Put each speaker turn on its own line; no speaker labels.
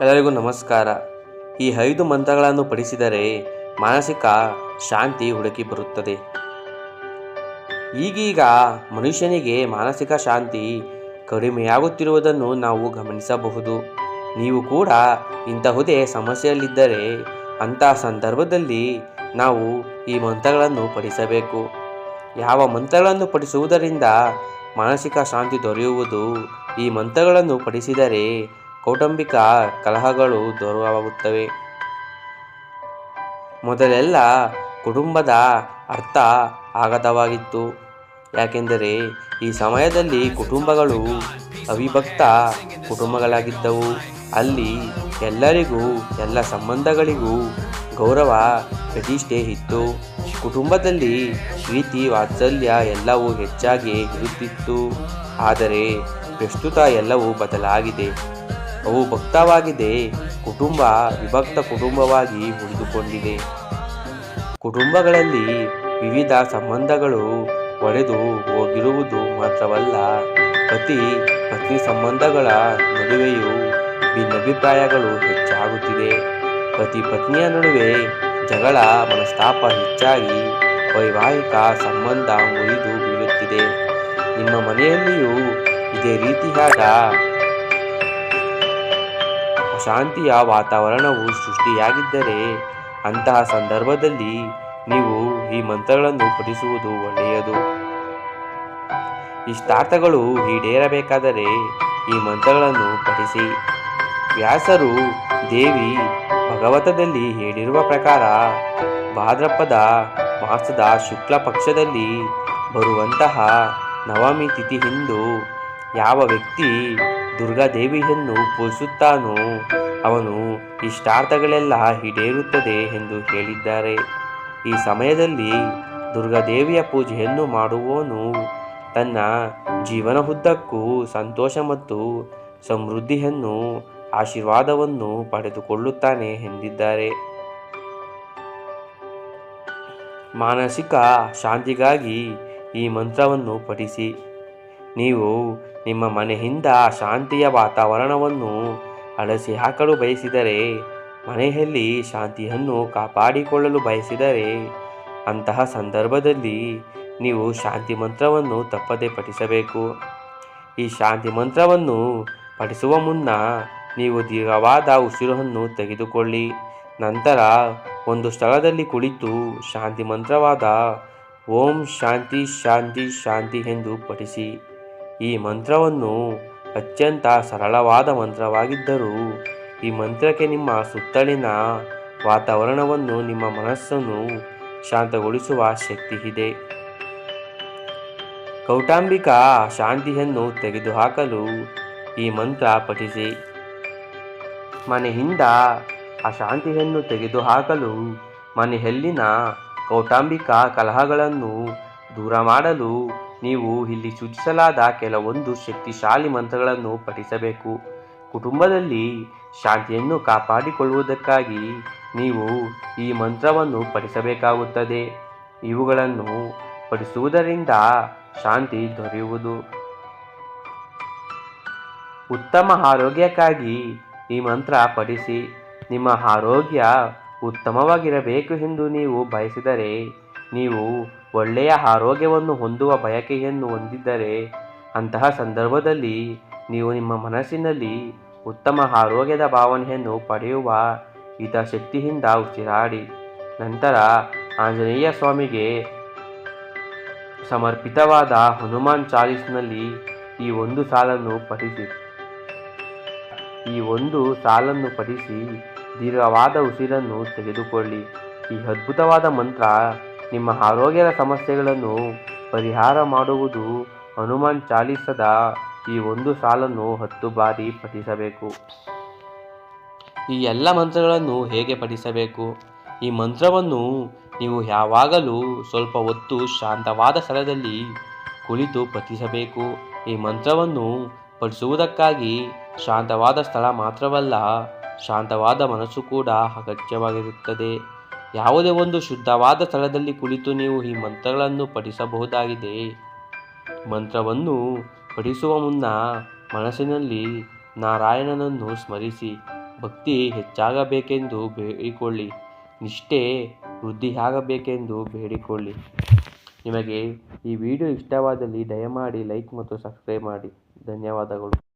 ಎಲ್ಲರಿಗೂ ನಮಸ್ಕಾರ. ಈ ಐದು ಮಂತ್ರಗಳನ್ನು ಪಡಿಸಿದರೆ ಮಾನಸಿಕ ಶಾಂತಿ ಹುಡುಕಿ ಬರುತ್ತದೆ. ಈಗೀಗ ಮನುಷ್ಯನಿಗೆ ಮಾನಸಿಕ ಶಾಂತಿ ಕಡಿಮೆಯಾಗುತ್ತಿರುವುದನ್ನು ನಾವು ಗಮನಿಸಬಹುದು. ನೀವು ಕೂಡ ಇಂತಹುದೇ ಸಮಸ್ಯೆಯಲ್ಲಿದ್ದರೆ ಅಂತಹ ಸಂದರ್ಭದಲ್ಲಿ ನಾವು ಈ ಮಂತ್ರಗಳನ್ನು ಪಡಿಸಬೇಕು ಯಾವ ಮಂತ್ರಗಳನ್ನು ಪಡಿಸುವುದರಿಂದ ಮಾನಸಿಕ ಶಾಂತಿ ದೊರೆಯುವುದು ಈ ಮಂತ್ರಗಳನ್ನು ಪಠಿಸಿದರೆ ಕೌಟುಂಬಿಕ ಕಲಹಗಳು ದೂರವಾಗುತ್ತವೆ. ಮೊದಲೆಲ್ಲ ಕುಟುಂಬದ ಅರ್ಥ ಆಗದವಾಗಿತ್ತು. ಯಾಕೆಂದರೆ ಈ ಸಮಯದಲ್ಲಿ ಕುಟುಂಬಗಳು ಅವಿಭಕ್ತ ಕುಟುಂಬಗಳಾಗಿದ್ದವು. ಅಲ್ಲಿ ಎಲ್ಲರಿಗೂ, ಎಲ್ಲ ಸಂಬಂಧಗಳಿಗೂ ಗೌರವ, ಪ್ರತಿಷ್ಠೆ ಇತ್ತು. ಕುಟುಂಬದಲ್ಲಿ ಪ್ರೀತಿ, ವಾತ್ಸಲ್ಯ ಎಲ್ಲವೂ ಹೆಚ್ಚಾಗಿ ಇರುತ್ತಿತ್ತು. ಆದರೆ ಪ್ರಸ್ತುತ ಎಲ್ಲವೂ ಬದಲಾಗಿದೆ. ಅವು ಭಕ್ತವಾಗಿದೆ. ಕುಟುಂಬ ವಿಭಕ್ತ ಕುಟುಂಬವಾಗಿ ಉಳಿದುಕೊಂಡಿದೆ. ಕುಟುಂಬಗಳಲ್ಲಿ ವಿವಿಧ ಸಂಬಂಧಗಳು ಒಡೆದು ಹೋಗಿರುವುದು ಮಾತ್ರವಲ್ಲ ಪತಿ ಪತ್ನಿ ಸಂಬಂಧಗಳ ನಡುವೆಯೂ ಭಿನ್ನಾಭಿಪ್ರಾಯಗಳು ಹೆಚ್ಚಾಗುತ್ತಿದೆ. ಪತಿ ಪತ್ನಿಯ ನಡುವೆ ಜಗಳ ಮನಸ್ತಾಪ ಹೆಚ್ಚಾಗಿ ವೈವಾಹಿಕ ಸಂಬಂಧ ಮುರಿದು ಬೀಳುತ್ತಿದೆ. ನಿಮ್ಮ ಮನೆಯಲ್ಲಿಯೂ ಇದೇ ರೀತಿಯಾದ ಅಶಾಂತಿಯ ವಾತಾವರಣವು ಸೃಷ್ಟಿಯಾಗಿದ್ದರೆ ಅಂತಹ ಸಂದರ್ಭದಲ್ಲಿ ನೀವು ಈ ಮಂತ್ರಗಳನ್ನು ಪಠಿಸುವುದು ಒಳ್ಳೆಯದು. ಇಷ್ಟಾರ್ಥಗಳು ಈಡೇರಬೇಕಾದರೆ ಈ ಮಂತ್ರಗಳನ್ನು ಪಠಿಸಿ. ವ್ಯಾಸರು ದೇವಿ ಭಗವತದಲ್ಲಿ ಹೇಳಿರುವ ಪ್ರಕಾರ ಭಾದ್ರಪದ ಮಾಸದ ಶುಕ್ಲ ಪಕ್ಷದಲ್ಲಿ ಬರುವಂತಹ ನವಮಿ ತಿಥಿಯಂದು ಯಾವ ವ್ಯಕ್ತಿ ದುರ್ಗಾದೇವಿಯನ್ನು ಪೂಜಿಸುತ್ತಾನೋ ಅವನು ಇಷ್ಟಾರ್ಥಗಳೆಲ್ಲ ಈಡೇರುತ್ತದೆ ಎಂದು ಹೇಳಿದ್ದಾರೆ. ಈ ಸಮಯದಲ್ಲಿ ದುರ್ಗಾದೇವಿಯ ಪೂಜೆಯನ್ನು ಮಾಡುವವನು ತನ್ನ ಜೀವನವುದ್ದಕ್ಕೂ ಸಂತೋಷ ಮತ್ತು ಸಮೃದ್ಧಿಯನ್ನು, ಆಶೀರ್ವಾದವನ್ನು ಪಡೆದುಕೊಳ್ಳುತ್ತಾನೆ ಎಂದಿದ್ದಾರೆ. ಮಾನಸಿಕ ಶಾಂತಿಗಾಗಿ ಈ ಮಂತ್ರವನ್ನು ಪಠಿಸಿ. ನೀವು ನಿಮ್ಮ ಮನೆಯಿಂದ ಶಾಂತಿಯ ವಾತಾವರಣವನ್ನು ಅಳಸಿ ಹಾಕಲು ಬಯಸಿದರೆ, ಮನೆಯಲ್ಲಿ ಶಾಂತಿಯನ್ನು ಕಾಪಾಡಿಕೊಳ್ಳಲು ಬಯಸಿದರೆ, ಅಂತಹ ಸಂದರ್ಭದಲ್ಲಿ ನೀವು ಶಾಂತಿ ಮಂತ್ರವನ್ನು ತಪ್ಪದೆ ಪಠಿಸಬೇಕು. ಈ ಶಾಂತಿ ಮಂತ್ರವನ್ನು ಪಠಿಸುವ ಮುನ್ನ ನೀವು ದೀರ್ಘವಾದ ಉಸಿರನ್ನು ತೆಗೆದುಕೊಳ್ಳಿ. ನಂತರ ಒಂದು ಸ್ಥಳದಲ್ಲಿ ಕುಳಿತು ಶಾಂತಿ ಮಂತ್ರವಾದ ಓಂ ಶಾಂತಿ ಶಾಂತಿ ಶಾಂತಿ ಎಂದು ಪಠಿಸಿ. ಈ ಮಂತ್ರವನ್ನು ಅತ್ಯಂತ ಸರಳವಾದ ಮಂತ್ರವಾಗಿದ್ದರೂ ಈ ಮಂತ್ರಕ್ಕೆ ನಿಮ್ಮ ಸುತ್ತಲಿನ ವಾತಾವರಣವನ್ನು, ನಿಮ್ಮ ಮನಸ್ಸನ್ನು ಶಾಂತಗೊಳಿಸುವ ಶಕ್ತಿ ಇದೆ. ಕೌಟುಂಬಿಕ ಶಾಂತಿಯನ್ನು ತೆಗೆದುಹಾಕಲು ಈ ಮಂತ್ರ ಪಠಿಸಿ. ಮನೆಯಿಂದ ಅಶಾಂತಿಯನ್ನು ತೆಗೆದುಹಾಕಲು ಮನೆಯಲ್ಲಿನ ಕೌಟುಂಬಿಕ ಕಲಹಗಳನ್ನು ದೂರ ಮಾಡಲು ನೀವು ಇಲ್ಲಿ ಸೂಚಿಸಲಾದ ಕೆಲವೊಂದು ಶಕ್ತಿಶಾಲಿ ಮಂತ್ರಗಳನ್ನು ಪಠಿಸಬೇಕು. ಕುಟುಂಬದಲ್ಲಿ ಶಾಂತಿಯನ್ನು ಕಾಪಾಡಿಕೊಳ್ಳುವುದಕ್ಕಾಗಿ ನೀವು ಈ ಮಂತ್ರವನ್ನು ಪಠಿಸಬೇಕಾಗುತ್ತದೆ. ಇವುಗಳನ್ನು ಪಠಿಸುವುದರಿಂದ ಶಾಂತಿ ದೊರೆಯುವುದು. ಉತ್ತಮ ಆರೋಗ್ಯಕ್ಕಾಗಿ ಈ ಮಂತ್ರ ಪಠಿಸಿ. ನಿಮ್ಮ ಆರೋಗ್ಯ ಉತ್ತಮವಾಗಿರಬೇಕು ಎಂದು ನೀವು ಬಯಸಿದರೆ ನೀವು ಒಳ್ಳೆಯ ಆರೋಗ್ಯವನ್ನು ಹೊಂದುವ ಬಯಕೆಯನ್ನು ಹೊಂದಿದ್ದರೆ ಅಂತಹ ಸಂದರ್ಭದಲ್ಲಿ ನೀವು ನಿಮ್ಮ ಮನಸ್ಸಿನಲ್ಲಿ ಉತ್ತಮ ಆರೋಗ್ಯದ ಭಾವನೆಯನ್ನು ಪಡೆಯುವ ಹಿತಶಕ್ತಿಯಿಂದ ಉಸಿರಾಡಿ. ನಂತರ ಆಂಜನೇಯ ಸ್ವಾಮಿಗೆ ಸಮರ್ಪಿತವಾದ ಹನುಮಾನ್ ಚಾಲೀಸ್ನಲ್ಲಿ ಈ ಒಂದು ಸಾಲನ್ನು ಪಠಿಸಿ. ಈ ಒಂದು ಸಾಲನ್ನು ಪಠಿಸಿ ದೀರ್ಘವಾದ ಉಸಿರನ್ನು ತೆಗೆದುಕೊಳ್ಳಿ. ಈ ಅದ್ಭುತವಾದ ಮಂತ್ರ ನಿಮ್ಮ ಆರೋಗ್ಯದ ಸಮಸ್ಯೆಗಳನ್ನು ಪರಿಹಾರ ಮಾಡುವುದು ಹನುಮಾನ್ ಚಾಲಿಸದ ಈ ಒಂದು ಸಾಲನ್ನು ಹತ್ತು ಬಾರಿ ಪಠಿಸಬೇಕು. ಈ ಎಲ್ಲ ಮಂತ್ರಗಳನ್ನು ಹೇಗೆ ಪಠಿಸಬೇಕು? ಈ ಮಂತ್ರವನ್ನು ನೀವು ಯಾವಾಗಲೂ ಸ್ವಲ್ಪ ಹೊತ್ತು ಶಾಂತವಾದ ಸ್ಥಳದಲ್ಲಿ ಕುಳಿತು ಪಠಿಸಬೇಕು. ಈ ಮಂತ್ರವನ್ನು ಪಠಿಸುವುದಕ್ಕಾಗಿ ಶಾಂತವಾದ ಸ್ಥಳ ಮಾತ್ರವಲ್ಲ, ಶಾಂತವಾದ ಮನಸ್ಸು ಕೂಡ ಅಗತ್ಯವಾಗಿರುತ್ತದೆ. ಯಾವುದೇ ಒಂದು ಶುದ್ಧವಾದ ಸ್ಥಳದಲ್ಲಿ ಕುಳಿತು ನೀವು ಈ ಮಂತ್ರಗಳನ್ನು ಪಠಿಸಬಹುದಾಗಿದೆ. ಮಂತ್ರವನ್ನು ಪಠಿಸುವ ಮುನ್ನ ಮನಸ್ಸಿನಲ್ಲಿ ನಾರಾಯಣನನ್ನು ಸ್ಮರಿಸಿ, ಭಕ್ತಿ ಹೆಚ್ಚಾಗಬೇಕೆಂದು ಬೇಡಿಕೊಳ್ಳಿ, ನಿಷ್ಠೆ ವೃದ್ಧಿಯಾಗಬೇಕೆಂದು ಬೇಡಿಕೊಳ್ಳಿ. ನಿಮಗೆ ಈ ವಿಡಿಯೋ ಇಷ್ಟವಾದಲ್ಲಿ ದಯಮಾಡಿ ಲೈಕ್ ಮತ್ತು ಸಬ್ಸ್ಕ್ರೈಬ್ ಮಾಡಿ. ಧನ್ಯವಾದಗಳು.